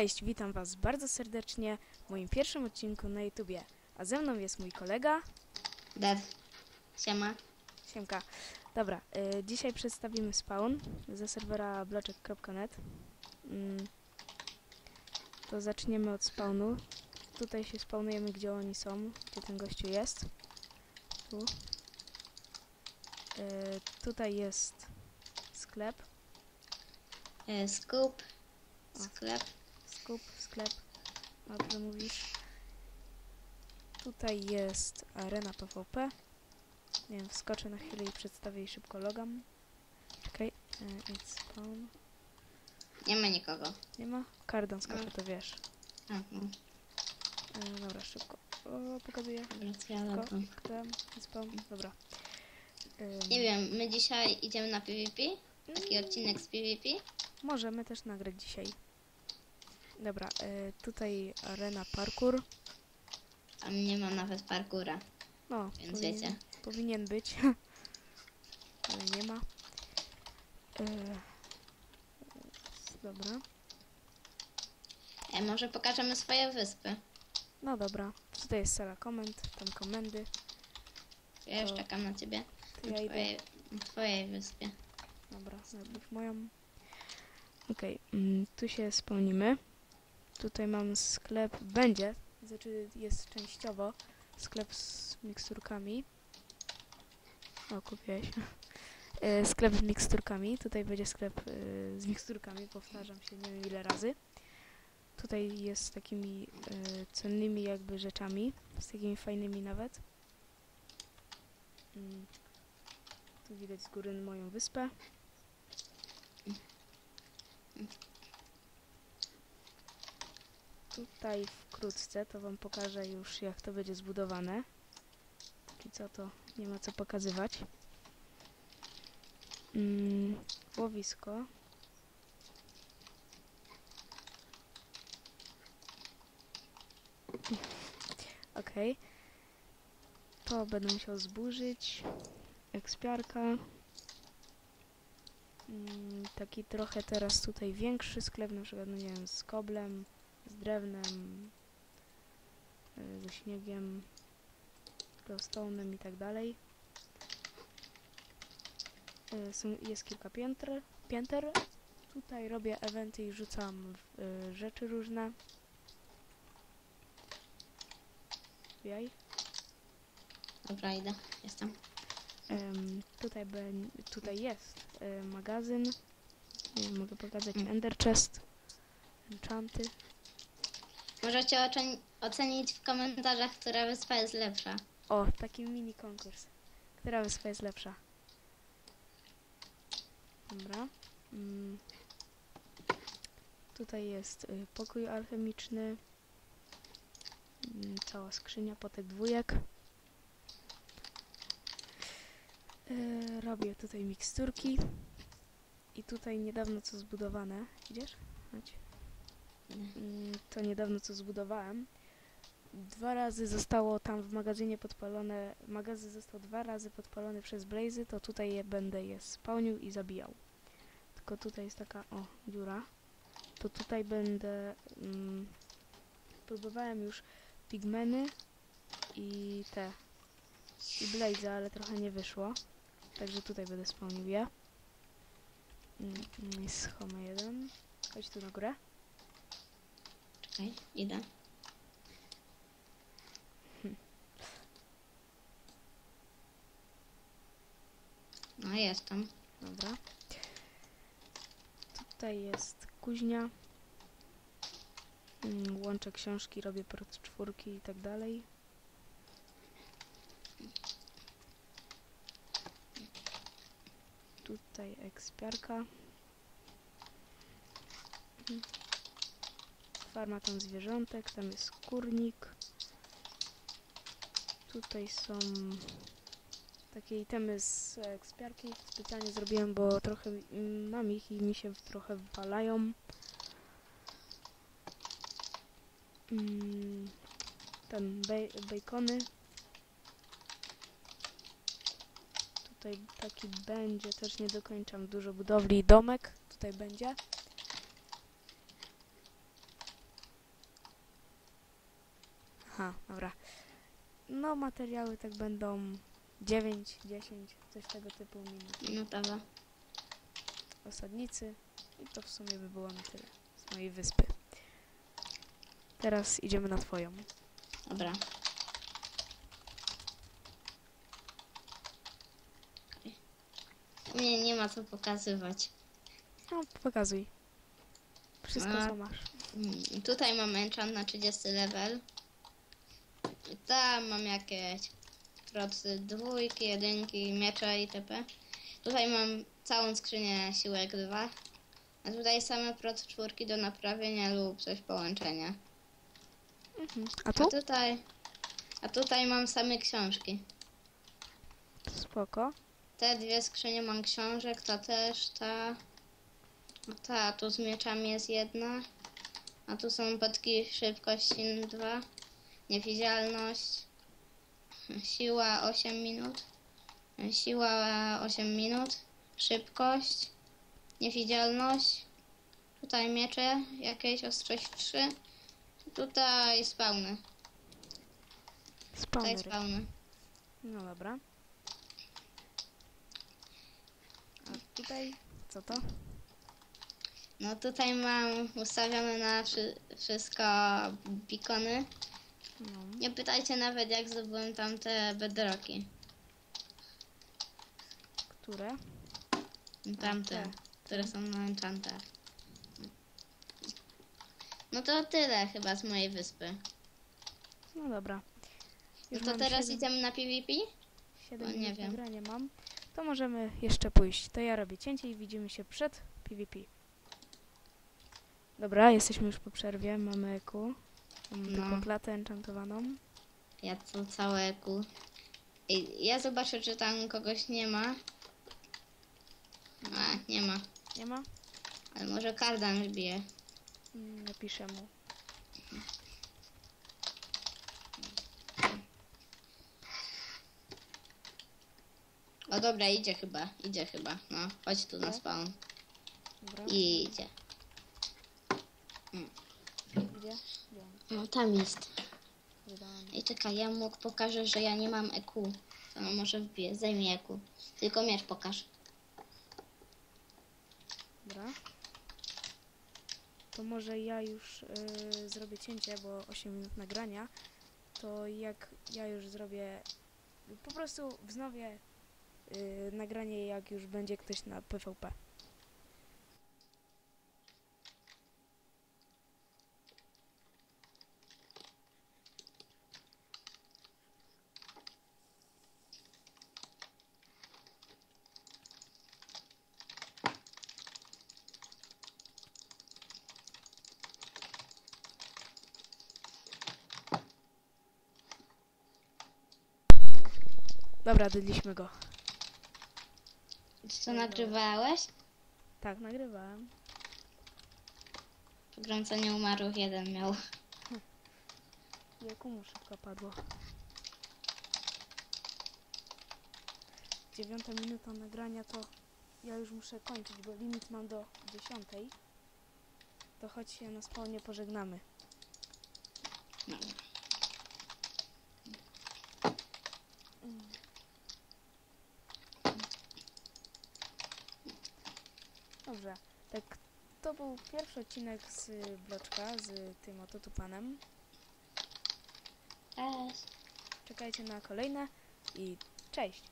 Cześć, witam Was bardzo serdecznie w moim pierwszym odcinku na YouTubie. A ze mną jest mój kolega, Dev. Siema. Siemka. Dobra, y, dzisiaj przedstawimy spawn ze serwera bloczek.net. Mm, to zaczniemy od spawnu. Tutaj się spawnujemy, gdzie oni są, gdzie ten gościu jest. Tu. Y, tutaj jest sklep, Scoop. Sklep. Skup, sklep. Dobrze mówisz. Tutaj jest arena PvP. Nie wiem, wskoczę na chwilę i przedstawię jej szybko logam. Czekaj, e, it's spawn. Nie ma nikogo. Nie ma? Kardon skoczę, No. to wiesz. No. E, dobra, szybko. O, pokazuję. Dobra, Szybko. dobra. Ym, Nie wiem, my dzisiaj idziemy na PvP? Taki odcinek z PvP? Możemy też nagrać dzisiaj. Dobra, e, tutaj arena parkour. A nie ma nawet parkura, No, więc powinien, wiecie. powinien być. Ale nie ma. E, dobra. E, może pokażemy swoje wyspy. No dobra. Tutaj jest sala komend, tam komendy. Ja już To- czekam na ciebie. To Na ja idę. twojej, na twojej wyspie. Dobra, najpierw moją. Okej, mm, tu się spełnimy. Tutaj mam sklep, będzie, znaczy jest częściowo sklep z miksturkami. O, kupiłeś. E, sklep z miksturkami. Tutaj będzie sklep e, z miksturkami, powtarzam się nie wiem ile razy. Tutaj jest z takimi e, cennymi jakby rzeczami, z takimi fajnymi nawet. Mm. Tu widać z góry moją wyspę. Tutaj wkrótce to Wam pokażę już jak to będzie zbudowane. Póki co to nie ma co pokazywać. Mm, łowisko. Okej. To będę musiał zburzyć. Ekspiarka. Mm, taki trochę teraz tutaj większy sklep, na przykład, no nie wiem, z koblem, drewnem, y, ze śniegiem, glowstone'em i tak dalej. Są, jest kilka piętr, pięter. Tutaj robię eventy i rzucam y, rzeczy różne. Wbijaj. Dobra, idę. Jestem. Em, tutaj, tutaj jest e, magazyn. Mogę pokazać Mm. Ender Chest, enchanty. Możecie oceni- ocenić w komentarzach, która wyspa jest lepsza. O, taki mini konkurs. Która wyspa jest lepsza? Dobra. Mm. Tutaj jest y, pokój alchemiczny. Mm, cała skrzynia potek dwójek. Y, robię tutaj miksturki. I tutaj niedawno co zbudowane. Idziesz? Chodź. Mm, to niedawno co zbudowałem. Dwa razy zostało tam w magazynie podpalone, magazyn został dwa razy podpalony przez Blazy, to tutaj je będę je spełnił i zabijał. Tylko tutaj jest taka, o, dziura. To tutaj będę, mm, próbowałem już pigmeny i te, i Blaze, ale trochę nie wyszło. Także tutaj będę spełnił je. Mm, mm, Jest home jeden. Chodź tu na górę. Czekaj, idę. No, jestem. Dobra. Tutaj jest kuźnia. Mm, Łączę książki, robię prot czwórki i tak dalej. Tutaj ekspiarka. Mm. Farma tam zwierzątek, tam jest kurnik. Tutaj są takie itemy z ekspiarki specjalnie zrobiłem, bo trochę mam ich i mi się trochę wypalają. Mm, Ten bej bacony. Tutaj taki będzie, też nie dokończam dużo budowli. Domek tutaj będzie. Aha, dobra. No, materiały tak będą 9, 10, coś tego typu minut. No dobra. Osadnicy. I to w sumie by było na tyle z mojej wyspy. Teraz idziemy na twoją. Dobra. Nie, nie ma co pokazywać. No, pokazuj. Wszystko, A. co masz. Mm, Tutaj mam enchant na 30 level. Tam mam jakieś procy dwójki, jedynki, miecze itp. Tutaj mam całą skrzynię siłek 2. A tutaj same proc czwórki do naprawienia lub coś połączenia. Mhm. A A tu? tutaj, a tutaj mam same książki. Spoko. Te dwie skrzynie mam książek, ta też, ta. No Ta, tu z mieczami jest jedna. A tu są podki szybkości 2. Niewidzialność. Siła 8 minut. Siła 8 minut. Szybkość. Niewidzialność. Tutaj miecze, jakieś ostrość 3. Tutaj spawny. Tutaj Spawnery. spawny. No dobra. A tutaj? Co to? No tutaj mam ustawione na wszy- wszystko bikony. No. Nie pytajcie nawet jak zdobyłem tam te bedrocki. Które? Tamte, te. które są na enchantach. No to tyle chyba z mojej wyspy. No dobra. No Już to mam teraz siedem- idziemy na PvP? siedem No, nie minut wiem. nagrania mam. To możemy jeszcze pójść. To ja robię cięcie i widzimy się przed PvP. Dobra, jesteśmy już po przerwie. Mamy EQ. Mam No. tylko klatę enchantowaną. Ja to całe ku. Ej, Ja zobaczę czy tam kogoś nie ma. A, nie ma. Nie ma? Ale może kardan wbije. Mm, Napiszę mu. O dobra, idzie chyba, idzie chyba. No, chodź tu na spawn. Dobra. I idzie. Gdzie on? No tam jest. I czekaj, ja mu pokażę, że ja nie mam EQ. To może wbije, zajmie EQ. Tylko miecz pokaż. Dobra. To może ja już y, zrobię cięcie, bo 8 minut nagrania. To jak ja już zrobię, po prostu wznowię y, nagranie, jak już będzie ktoś na PvP. Dobra, dydliśmy go. Czy to nagrywałeś? Tak, nagrywałem. Pogrącenie umarłych jeden miał. Jak mu szybko padło. Dziewiąta minuta nagrania to ja już muszę kończyć, bo limit mam do dziesiątej. To choć się na spawnie pożegnamy. Dobra. Dobrze, tak to był pierwszy odcinek z bloczka, z tym oto tupanem. Cześć. Czekajcie na kolejne i cześć!